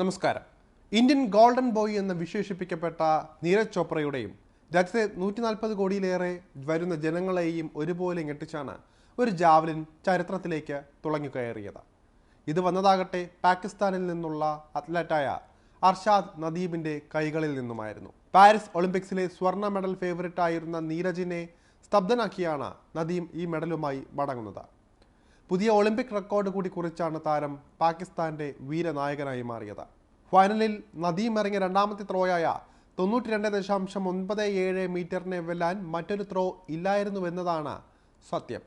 നമസ്കാരം. Indian golden boy എന്ന് വിശേഷിപ്പിക്കപ്പെട്ട നീരജ് ചോപ്രയുടെയും രാജ്യത്തെ നൂറ്റി നാൽപ്പത് കോടിയിലേറെ വരുന്ന ജനങ്ങളെയും ഒരുപോലെ ഞെട്ടിച്ചാണ് ഒരു ജാവലിൻ ചരിത്രത്തിലേക്ക് തുളങ്ങിക്കയറിയത്. ഇത് വന്നതാകട്ടെ പാകിസ്ഥാനിൽ നിന്നുള്ള അത്ലറ്റായ അർഷാദ് നദീബിന്റെ കൈകളിൽ നിന്നുമായിരുന്നു. പാരീസ് ഒളിമ്പിക്സിലെ സ്വർണ മെഡൽ ഫേവറിറ്റ് ആയിരുന്ന നീരജിനെ സ്തബ്ധനാക്കിയാണ് നദീം ഈ മെഡലുമായി മടങ്ങുന്നത്. പുതിയ ഒളിമ്പിക് റെക്കോർഡ് കൂടി കുറിച്ചാണ് താരം പാകിസ്ഥാന്റെ വീരനായകനായി മാറിയത്. ഫൈനലിൽ നദീം ഇറങ്ങിയ രണ്ടാമത്തെ ത്രോയായ തൊണ്ണൂറ്റി രണ്ട് ദശാംശം ഒൻപത് ഏഴ് മീറ്ററിനെ വെല്ലാൻ മറ്റൊരു ത്രോ ഇല്ലായിരുന്നുവെന്നതാണ് സത്യം.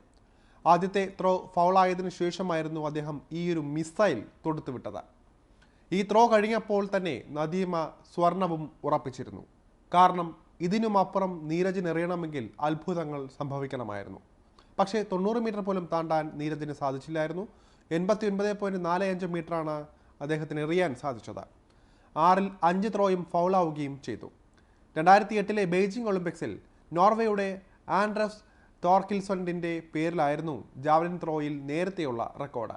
ആദ്യത്തെ ത്രോ ഫൗളായതിനു ശേഷമായിരുന്നു അദ്ദേഹം ഈ ഒരു മിസൈൽ തൊടുത്തുവിട്ടത്. ഈ ത്രോ കഴിഞ്ഞപ്പോൾ തന്നെ നദീമ സ്വർണവും ഉറപ്പിച്ചിരുന്നു. കാരണം ഇതിനുമപ്പുറം നീരജിനെറിയണമെങ്കിൽ അത്ഭുതങ്ങൾ സംഭവിക്കണമായിരുന്നു. പക്ഷേ തൊണ്ണൂറ് മീറ്റർ പോലും താണ്ടാൻ നീരജിന് സാധിച്ചില്ലായിരുന്നു. എൺപത്തി ഒൻപത് പോയിന്റ് നാല് അഞ്ച് മീറ്ററാണ് അദ്ദേഹത്തിന് എറിയാൻ സാധിച്ചത്. ആറിൽ അഞ്ച് ത്രോയും ഫൗളാവുകയും ചെയ്തു. രണ്ടായിരത്തി എട്ടിലെ ബെയ്ജിംഗ് ഒളിമ്പിക്സിൽ നോർവേയുടെ ആൻഡ്രസ് തോർക്കിൽസൊണ്ടിന്റെ പേരിലായിരുന്നു ജാവലിൻ ത്രോയിൽ നേരത്തെയുള്ള റെക്കോർഡ്.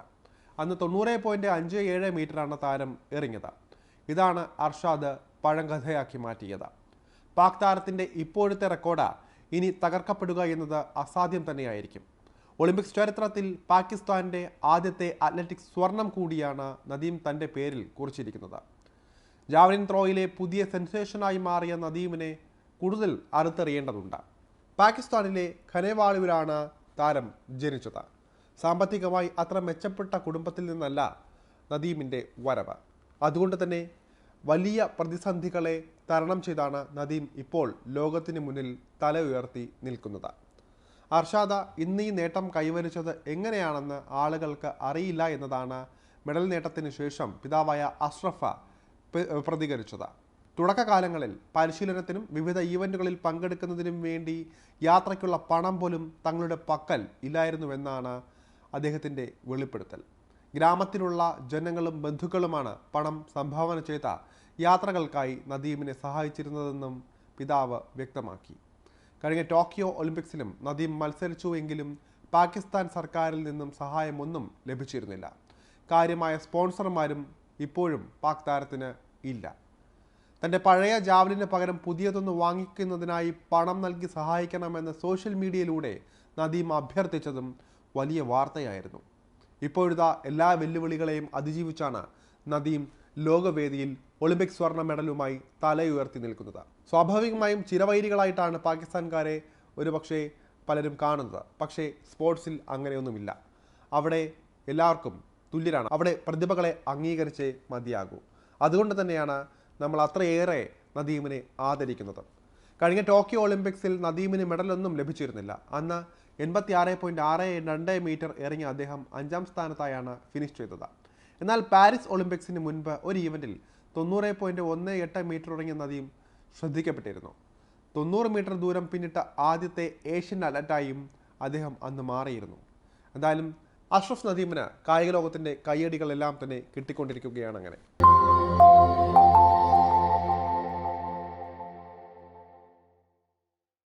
അന്ന് തൊണ്ണൂറ് പോയിന്റ് അഞ്ച് ഏഴ് മീറ്ററാണ് താരം എറിഞ്ഞത്. ഇതാണ് അർഷാദ് പഴങ്കഥയാക്കി മാറ്റിയത്. പാക് താരത്തിന്റെ ഇപ്പോഴത്തെ റെക്കോർഡ് ഇനി തകർക്കപ്പെടുക എന്നത് അസാധ്യം തന്നെയായിരിക്കും. ഒളിമ്പിക്സ് ചരിത്രത്തിൽ പാകിസ്ഥാന്റെ ആദ്യത്തെ അത്ലറ്റിക്സ് സ്വർണം കൂടിയാണ് നദീം തന്റെ പേരിൽ കുറിച്ചിരിക്കുന്നത്. ജാവലിൻ ത്രോയിലെ പുതിയ സെൻസേഷനായി മാറിയ നദീമിനെ കൂടുതൽ അറുത്തെറിയേണ്ടതുണ്ട്. പാകിസ്ഥാനിലെ ഖനേവാളുവിലാണ് താരം ജനിച്ചത്. സാമ്പത്തികമായി അത്ര മെച്ചപ്പെട്ട കുടുംബത്തിൽ നിന്നല്ല നദീമിന്റെ വരവ്. അതുകൊണ്ട് തന്നെ വലിയ പ്രതിസന്ധികളെ തരണം ചെയ്താണ് നദീം ഇപ്പോൾ ലോകത്തിന് മുന്നിൽ തല ഉയർത്തി നിൽക്കുന്നത്. അർഷാദ ഇന്ന് ഈ നേട്ടം കൈവരിച്ചത് എങ്ങനെയാണെന്ന് ആളുകൾക്ക് അറിയില്ല എന്നതാണ് മെഡൽ നേട്ടത്തിന് ശേഷം പിതാവായ അഷ്റഫ പ്രതികരിച്ചത്. തുടക്കകാലങ്ങളിൽ പരിശീലനത്തിനും വിവിധ ഈവന്റുകളിൽ പങ്കെടുക്കുന്നതിനും വേണ്ടി യാത്രയ്ക്കുള്ള പണം പോലും തങ്ങളുടെ പക്കൽ ഇല്ലായിരുന്നുവെന്നാണ് അദ്ദേഹത്തിന്റെ വെളിപ്പെടുത്തൽ. ഗ്രാമത്തിലുള്ള ജനങ്ങളും ബന്ധുക്കളുമാണ് പണം സംഭാവന ചെയ്ത യാത്രകൾക്കായി നദീമിനെ സഹായിച്ചിരുന്നതെന്നും പിതാവ് വ്യക്തമാക്കി. കഴിഞ്ഞ ടോക്കിയോ ഒളിമ്പിക്സിലും നദീം മത്സരിച്ചുവെങ്കിലും പാകിസ്ഥാൻ സർക്കാരിൽ നിന്നും സഹായമൊന്നും ലഭിച്ചിരുന്നില്ല. കാര്യമായ സ്പോൺസർമാരും ഇപ്പോഴും പാക് താരത്തിന് ഇല്ല. തന്റെ പഴയ ജാവലിന് പകരം പുതിയതൊന്ന് വാങ്ങിക്കുന്നതിനായി പണം നൽകി സഹായിക്കണമെന്ന് സോഷ്യൽ മീഡിയയിലൂടെ നദീം അഭ്യർത്ഥിച്ചതും വലിയ വാർത്തയായിരുന്നു. ഇപ്പോഴിതാ എല്ലാ വെല്ലുവിളികളെയും അതിജീവിച്ചാണ് നദീം ലോകവേദിയിൽ ഒളിമ്പിക് സ്വർണ മെഡലുമായി തലയുയർത്തി നിൽക്കുന്നത്. സ്വാഭാവികമായും ചിരവൈരികളായിട്ടാണ് പാകിസ്ഥാൻകാരെ ഒരുപക്ഷെ പലരും കാണുന്നത്. പക്ഷേ സ്പോർട്സിൽ അങ്ങനെയൊന്നുമില്ല. അവിടെ എല്ലാവർക്കും തുല്യരാണ്. അവിടെ പ്രതിഭകളെ അംഗീകരിച്ചേ മതിയാകൂ. അതുകൊണ്ട് തന്നെയാണ് നമ്മൾ അത്രയേറെ നദീമിനെ ആദരിക്കുന്നത്. കഴിഞ്ഞ ടോക്കിയോ ഒളിമ്പിക്സിൽ നദീമിന് മെഡലൊന്നും ലഭിച്ചിരുന്നില്ല. അന്ന് എൺപത്തി ആറ് പോയിന്റ് ആറ് രണ്ട് മീറ്റർ ഇറങ്ങിയ അദ്ദേഹം അഞ്ചാം സ്ഥാനത്തായാണ് ഫിനിഷ് ചെയ്തത്. എന്നാൽ പാരീസ് ഒളിമ്പിക്സിന് മുൻപ് ഒരു ഈവന്റിൽ തൊണ്ണൂറ് പോയിന്റ് ഒന്ന് എട്ട് മീറ്റർ ഇറങ്ങിയ നദിയും ശ്രദ്ധിക്കപ്പെട്ടിരുന്നു. തൊണ്ണൂറ് മീറ്റർ ദൂരം പിന്നിട്ട ആദ്യത്തെ ഏഷ്യൻ അത്ലറ്റായും അദ്ദേഹം അന്ന് മാറിയിരുന്നു. എന്തായാലും അഷ്റഫ് നദീമിന് കായിക ലോകത്തിന്റെ കയ്യടികളെല്ലാം തന്നെ കിട്ടിക്കൊണ്ടിരിക്കുകയാണ് അങ്ങനെ.